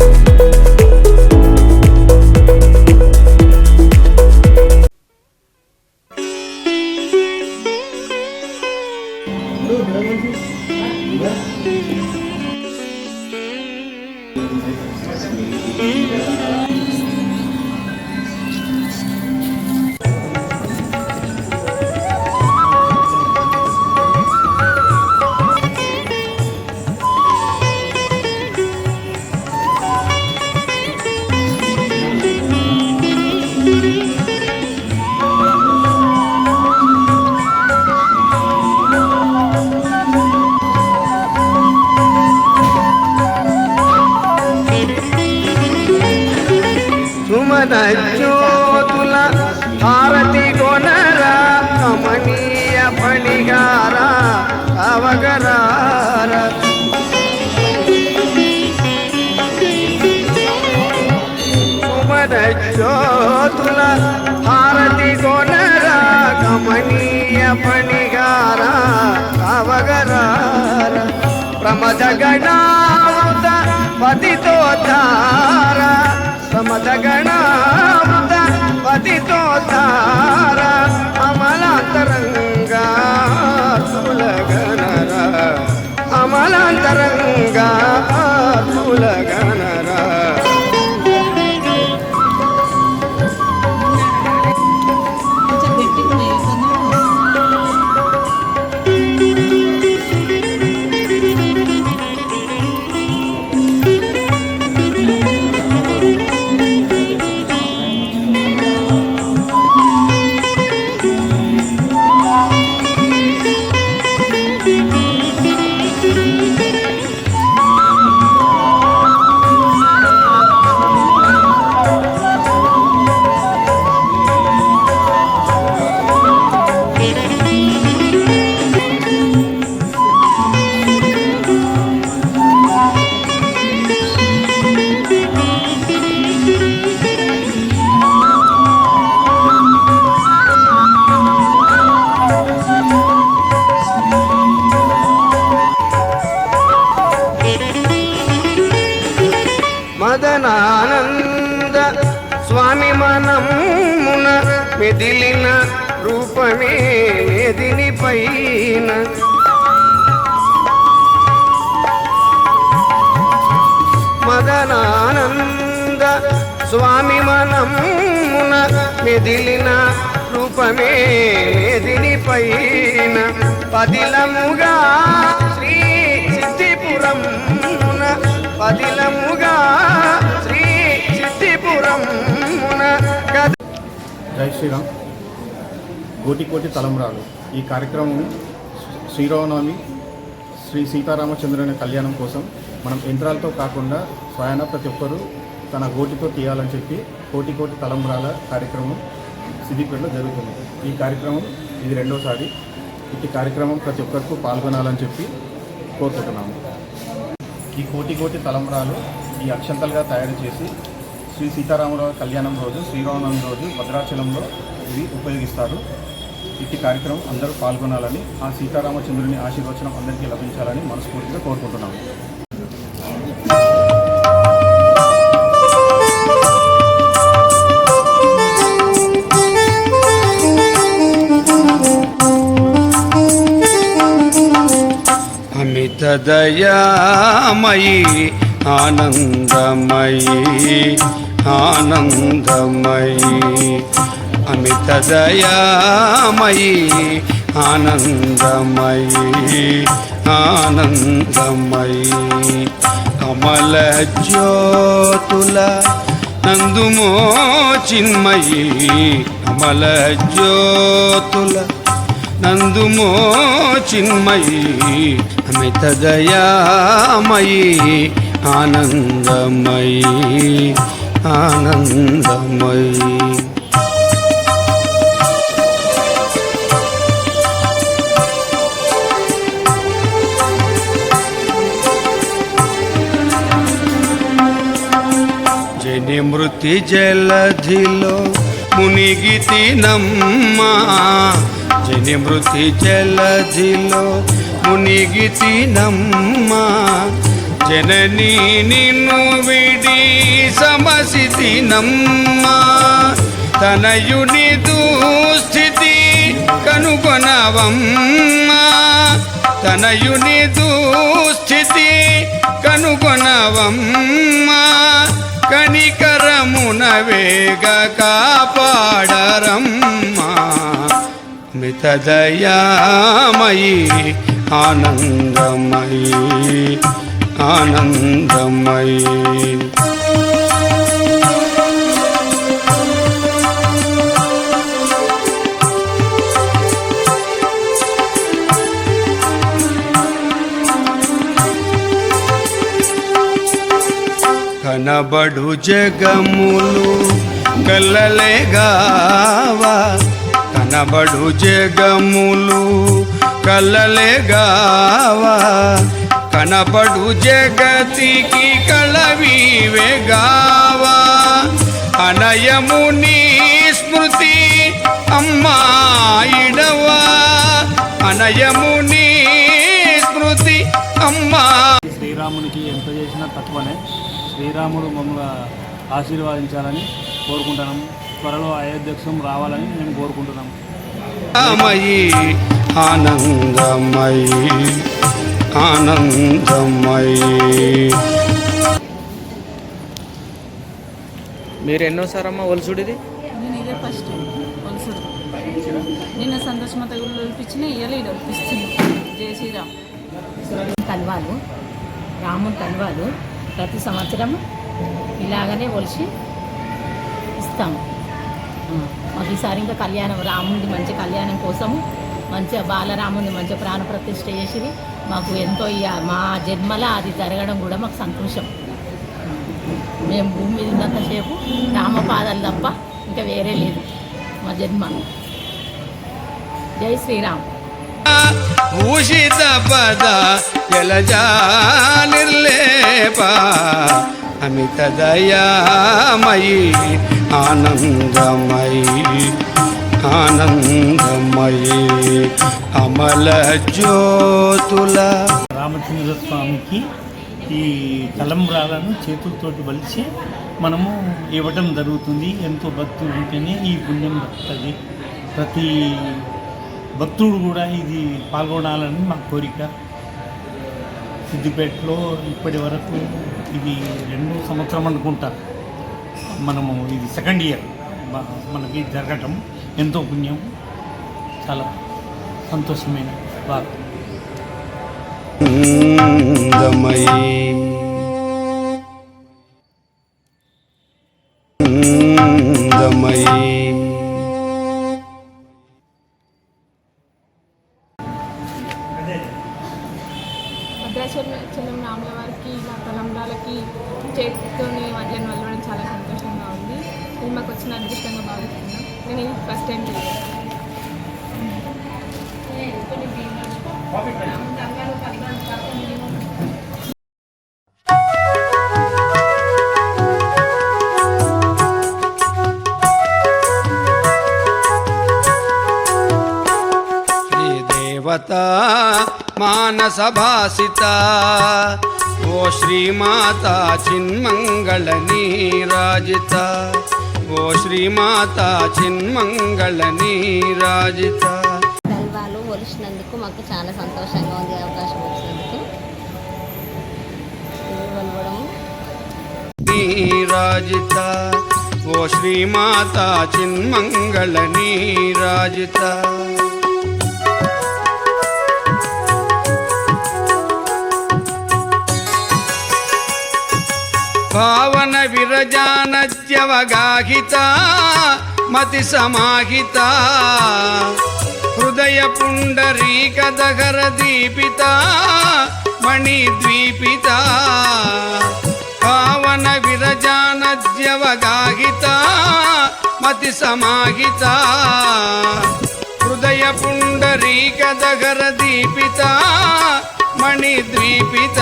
Thank మగరార. Sumana హారతి కొనర కమనీయ పణిగార అవగరార ప్రమద గణామృత పతితో తార ప్రమద గణామృత పతితో తార అమలాంతరంగా మెదిలిన రూపమే మెదిని పైన. మదనానంద స్వామి మనమున మెదిలిన రూపమే మెదిని పైన. పదిలముగా శ్రీ సిద్ధిపురమున పదిలముగా శ్రీ సిద్ధిపురమున శ్రీరామ్. కోటి కోటి తలంబ్రాలు. ఈ కార్యక్రమం శ్రీరామనవమి శ్రీ సీతారామచంద్రుని కళ్యాణం కోసం మనం యంత్రాలతో కాకుండా స్వయాన ప్రతి ఒక్కరూ తన గోటితో తీయాలని చెప్పి కోటి కోటి తలంబరాల కార్యక్రమం సిద్దిపేటలో జరుగుతుంది. ఈ కార్యక్రమం ఇది రెండోసారి. ఇటు కార్యక్రమం ప్రతి ఒక్కరికి పాల్గొనాలని చెప్పి కోరుకుంటున్నాము. ఈ కోటి కోటి తలంబరాలు ఈ అక్షంతలుగా తయారు చేసి శ్రీ సీతారామరావు కళ్యాణం రోజు శ్రీరామనవమి రోజు భద్రాచలంలో ఇవి ఉపయోగిస్తారు. ఇట్టి కార్యక్రమం అందరూ పాల్గొనాలని ఆ సీతారామచంద్రుని ఆశీర్వచనం అందరికీ లభించాలని మనస్ఫూర్తిగా కోరుకుంటున్నాము అమిత దయామయి ఆనందమయి ఆనందమయీ అమిత దయామయీ ఆనందమయీ ఆనందమయీ కమల జ్యోతుల నందుమో చిన్మయి కమల జ్యోతుల నందుమో చిన్మయి అమిత దయామయీ ఆనందమయీ. ఆనందమయీ జని మృతి జలధిలో మునిగితి నమ్మా. జని మృతి జలధిలో మునిగితి నమ్మా. జననీ నిన్ను విడి సమసితి నమ్మా తనయుని దుస్థితి కనుగొనవమ్మా తనయుని దుస్థితి కనుగొనవమ్మా కనికరమున వేగ కాపాడరమ్మా మితదయామయీ ఆనందమయీ ఆనందమయీ కనబడు జగములు కల్లలేగావా కనబడు జగములు కల్లలేగావా కనబడు జగతికి కళవివేగావా అనయముని స్మృతి అమ్మాయిడవా అనయముని స్మృతి అమ్మా. శ్రీరామునికి ఎంత చేసినా తక్కువనే. శ్రీరాముడు మమ్మల్ని ఆశీర్వదించాలని కోరుకుంటున్నాము త్వరలో అయోధ్యక్షం రావాలని మేము కోరుకుంటున్నాము మయి ఆనందమయి ఆనందమయి మీరు ఎన్నోసారమ్మా ఒలుసుడిది? నేను ఇదే ఫస్ట్ వలసడు నిన్న సంతోషమత గుళ్ళు ఒలిపించిన ఇయ్యాలి ఇది ఒలిపిస్తుంది. జయ శ్రీరామ్. కల్వాలు రాముని కల్వాలు ప్రతి సంవత్సరం ఇలాగనే ఒలిచి ఇస్తాము మాకు ఈసారి ఇంకా కళ్యాణం రాముడి మంచి కళ్యాణం కోసము మంచిగా బాలరాముని మంచిగా ప్రాణప్రతిష్ఠ చేసి మాకు ఎంతో మా జన్మల అది జరగడం కూడా మాకు సంతోషం. మేము భూమి మీద ఉన్నంతసేపు రామపాదాలు తప్ప ఇంకా వేరే లేదు మా జన్మ. జై శ్రీరామ్. భూషిత పద జలజా నిర్లేప అమిత దయామయీ ఆనందమయీ ఆనందమయి అమల జ్యోతుల. రామచంద్ర స్వామికి ఈ తలంబ్రాలను చేతులతోటి వలిచి మనము ఇవ్వటం జరుగుతుంది. ఎంతో భక్తులు ఉంటేనే ఈ పుణ్యం దక్కుతుంది ప్రతి భక్తుడు కూడా ఇది పాల్గొనాలని మా కోరిక. సిద్దిపేటలో ఇప్పటి వరకు ఇది రెండు సంవత్సరం అనుకుంటా. మనము ఇది సెకండ్ ఇయర్. మనకి జరగటం. ఎంతో పుణ్యం. చాలా సంతోషమైన ఆనందమయి భద్రాచలం రాముల వారికి తలంబ్రాలకి చేతితోని వల్లడం చాలా సంతోషంగా ఉంది. ఇది మాకు వచ్చిన అదృష్టంగా భావిస్తున్నాం నేను ఇది ఫస్ట్ టైం చేయాలి శ్రీదేవత ఓ శ్రీమాత చిన్మంగళ నీరాజిత. ఓ శ్రీమాత చిన్మంగళ నీరాజిత. కల్వాలు ఒలిచినందుకు మాకు చాలా సంతోషంగా ఉంది అవకాశం వచ్చినందుకు. నీరాజిత. ఓ శ్రీమాత చిన్మంగళ నీరాజిత. భావన విరజానత్యవగాహిత మతి సమాహిత హృదయ పుండరీక దగర దీపిత మణిద్వీపిత. పావన విరజానద్యవగాహిత మతి సమాహిత హృదయ పుండరీక దగర దీపిత మణిద్వీపిత.